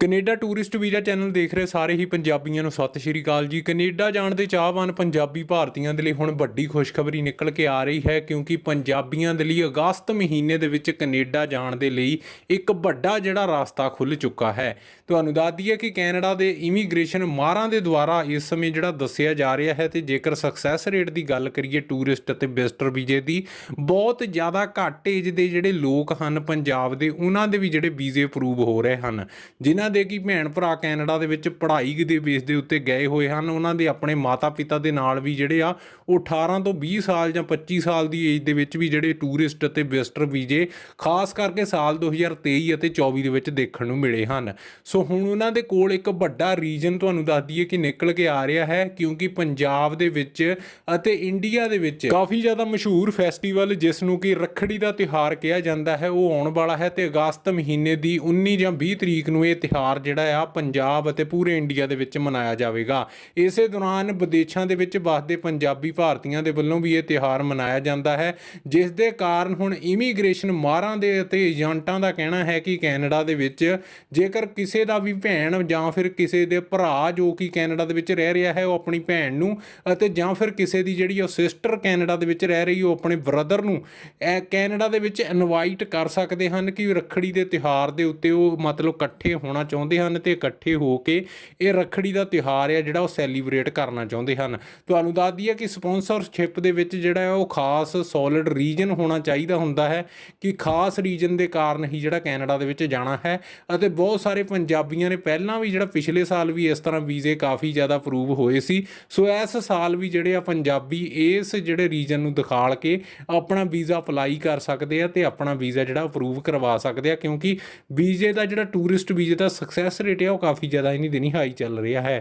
Canada tourist visa channel ਦੇਖ ਰਹੇ ਸਾਰੇ ਹੀ ਪੰਜਾਬੀਆਂ ਨੂੰ। ਸਤਿ ਸ਼੍ਰੀ ਅਕਾਲ ਜੀ। ਕੈਨੇਡਾ ਜਾਣ ਦੇ ਚਾਹਵਾਨ ਪੰਜਾਬੀ ਭਾਰਤੀਆਂ ਦੇ ਲਈ ਹੁਣ ਵੱਡੀ ਖੁਸ਼ਖਬਰੀ ਨਿਕਲ ਕੇ ਆ ਰਹੀ ਹੈ, ਕਿਉਂਕਿ ਪੰਜਾਬੀਆਂ ਦੇ ਲਈ ਅਗਸਤ ਮਹੀਨੇ ਦੇ ਵਿੱਚ ਕੈਨੇਡਾ ਜਾਣ ਦੇ ਲਈ ਇੱਕ ਵੱਡਾ ਜਿਹੜਾ ਰਸਤਾ ਖੁੱਲ ਚੁੱਕਾ ਹੈ। ਤੁਹਾਨੂੰ ਦੱਸ ਦਈਏ ਕਿ ਕੈਨੇਡਾ ਦੇ ਇਮੀਗ੍ਰੇਸ਼ਨ ਮਾਹਰਾਂ ਦੇ ਦੁਆਰਾ ਇਸ ਸਮੇਂ ਜਿਹੜਾ ਦੱਸਿਆ ਜਾ ਰਿਹਾ ਹੈ ਤੇ ਜੇਕਰ ਸਕਸੈਸ ਰੇਟ ਦੀ ਗੱਲ ਕਰੀਏ ਟੂਰਿਸਟ ਅਤੇ ਵਿਜ਼ਟਰ ਵੀਜ਼ੇ ਦੀ, ਬਹੁਤ ਜ਼ਿਆਦਾ ਘੱਟ ਏਜ ਦੇ ਜਿਹੜੇ ਲੋਕ ਹਨ ਪੰਜਾਬ ਦੇ, ਉਹਨਾਂ ਦੇ ਵੀ ਜਿਹੜੇ ਵੀਜ਼ੇ ਅਪਰੂਵ ਹੋ ਰਹੇ ਹਨ, ਜਿਨ੍ਹਾਂ ਦੇ ਕਿ ਭੈਣ ਭਰਾ ਕੈਨੇਡਾ ਦੇ ਵਿੱਚ ਪੜ੍ਹਾਈ ਦੇ ਬੇਸ ਦੇ ਉੱਤੇ ਗਏ ਹੋਏ ਹਨ। ਉਹਨਾਂ ਦੇ ਆਪਣੇ ਮਾਤਾ-ਪਿਤਾ ਦੇ ਨਾਲ ਵੀ ਜਿਹੜੇ ਆ, ਉਹ 18 ਤੋਂ 20 ਸਾਲ ਜਾਂ 25 ਸਾਲ ਦੀ ਏਜ ਦੇ ਵਿੱਚ ਵੀ ਜਿਹੜੇ ਟੂਰਿਸਟ ਅਤੇ ਵਿਜ਼ਟਰ ਵੀਜ਼ੇ, ਖਾਸ ਕਰਕੇ ਸਾਲ 2023 ਅਤੇ 24 ਦੇ ਵਿੱਚ ਦੇਖਣ ਨੂੰ ਮਿਲੇ ਹਨ। ਸੋ ਹੁਣ ਉਹਨਾਂ ਦੇ ਕੋਲ ਇੱਕ ਵੱਡਾ ਰੀਜਨ ਤੁਹਾਨੂੰ ਦੱਸ ਦਈਏ ਕਿ ਨਿਕਲ ਕੇ ਆ ਰਿਹਾ ਹੈ, ਕਿਉਂਕਿ ਪੰਜਾਬ ਦੇ ਵਿੱਚ ਅਤੇ ਇੰਡੀਆ ਦੇ ਵਿੱਚ ਕਾਫੀ ਜ਼ਿਆਦਾ ਮਸ਼ਹੂਰ ਫੈਸਟੀਵਲ ਜਿਸ ਨੂੰ ਕਿ ਰੱਖੜੀ ਦਾ ਤਿਉਹਾਰ ਕਿਹਾ ਜਾਂਦਾ ਹੈ, ਉਹ ਆਉਣ ਵਾਲਾ ਹੈ ਤੇ ਅਗਸਤ ਮਹੀਨੇ ਦੀ 19 ਜਾਂ 20 ਤਰੀਕ ਨੂੰ ਇਹ ਤਿਉਹਾਰ ਜਿਹੜਾ ਆ ਪੰਜਾਬ ਅਤੇ ਪੂਰੇ ਇੰਡੀਆ ਦੇ ਵਿੱਚ ਮਨਾਇਆ ਜਾਵੇਗਾ। ਇਸੇ ਦੌਰਾਨ ਵਿਦੇਸ਼ਾਂ ਦੇ ਵਿੱਚ ਵਸਦੇ ਪੰਜਾਬੀ ਭਾਰਤੀਆਂ ਦੇ ਵੱਲੋਂ ਵੀ ਇਹ ਤਿਉਹਾਰ ਮਨਾਇਆ ਜਾਂਦਾ ਹੈ, ਜਿਸ ਦੇ ਕਾਰਨ ਹੁਣ ਇਮੀਗ੍ਰੇਸ਼ਨ ਮਾਹਰਾਂ ਦੇ ਅਤੇ ਏਜੰਟਾਂ ਦਾ ਕਹਿਣਾ ਹੈ ਕਿ ਕੈਨੇਡਾ ਦੇ ਵਿੱਚ ਜੇਕਰ ਕਿਸੇ ਦਾ ਵੀ ਭੈਣ ਜਾਂ ਫਿਰ ਕਿਸੇ ਦੇ ਭਰਾ ਜੋ ਕਿ ਕੈਨੇਡਾ ਦੇ ਵਿੱਚ ਰਹਿ ਰਿਹਾ ਹੈ, ਉਹ ਆਪਣੀ ਭੈਣ ਨੂੰ ਅਤੇ ਜਾਂ ਫਿਰ ਕਿਸੇ ਦੀ ਜਿਹੜੀ ਉਹ ਸਿਸਟਰ ਕੈਨੇਡਾ ਦੇ ਵਿੱਚ ਰਹਿ ਰਹੀ, ਉਹ ਆਪਣੇ ਬ੍ਰਦਰ ਨੂੰ, ਇਹ ਕੈਨੇਡਾ ਦੇ ਵਿੱਚ ਇਨਵਾਈਟ ਕਰ ਸਕਦੇ ਹਨ ਕਿ ਰੱਖੜੀ ਦੇ ਤਿਉਹਾਰ ਦੇ ਉੱਤੇ ਉਹ ਮਤਲਬ ਇਕੱਠੇ ਹੋਣਾ ਚਾਹੁੰਦੇ ਹਨ ਤੇ ਇਕੱਠੇ ਹੋ ਕੇ ਇਹ ਰੱਖੜੀ ਦਾ ਤਿਉਹਾਰ ਹੈ ਜਿਹੜਾ ਉਹ ਸੈਲੀਬ੍ਰੇਟ ਕਰਨਾ ਚਾਹੁੰਦੇ ਹਨ। ਤੁਹਾਨੂੰ ਦੱਸ ਦਈਏ ਕਿ ਸਪਾਂਸਰਸ਼ਿਪ ਦੇ ਵਿੱਚ ਜਿਹੜਾ ਹੈ ਉਹ ਖਾਸ ਸੋਲਿਡ ਰੀਜਨ ਹੋਣਾ ਚਾਹੀਦਾ ਹੁੰਦਾ ਹੈ ਕਿ ਖਾਸ ਰੀਜਨ ਦੇ ਕਾਰਨ ਹੀ ਜਿਹੜਾ ਕੈਨੇਡਾ ਦੇ ਵਿੱਚ ਜਾਣਾ ਹੈ ਅਤੇ ਬਹੁਤ ਸਾਰੇ ਪੰਜਾਬੀਆਂ ਨੇ ਪਹਿਲਾਂ ਵੀ ਜਿਹੜਾ ਪਿਛਲੇ ਸਾਲ ਵੀ ਇਸ ਤਰ੍ਹਾਂ ਵੀਜ਼ੇ ਕਾਫੀ ਜ਼ਿਆਦਾ ਅਪਰੂਵ ਹੋਏ ਸੀ। ਸੋ ਇਸ ਸਾਲ ਵੀ ਜਿਹੜੇ ਆ ਪੰਜਾਬੀ ਇਸ ਜਿਹੜੇ ਰੀਜਨ ਨੂੰ ਦਿਖਾਲ ਕੇ ਆਪਣਾ ਵੀਜ਼ਾ ਅਪਲਾਈ ਕਰ ਸਕਦੇ ਆ ਤੇ ਆਪਣਾ ਵੀਜ਼ਾ ਜਿਹੜਾ ਅਪਰੂਵ ਕਰਵਾ ਸਕਦੇ ਆ ਕਿਉਂਕਿ ਵੀਜ਼ੇ ਦਾ ਜਿਹੜਾ ਟੂਰਿਸਟ ਵੀਜ਼ੇ ਦਾ ਸਕਸੈਸ ਰੇਟ ਹੈ ਉਹ ਕਾਫੀ ਜ਼ਿਆਦਾ ਇਨੀ ਦਿਨੀ ਹਾਈ ਚੱਲ ਰਿਹਾ ਹੈ।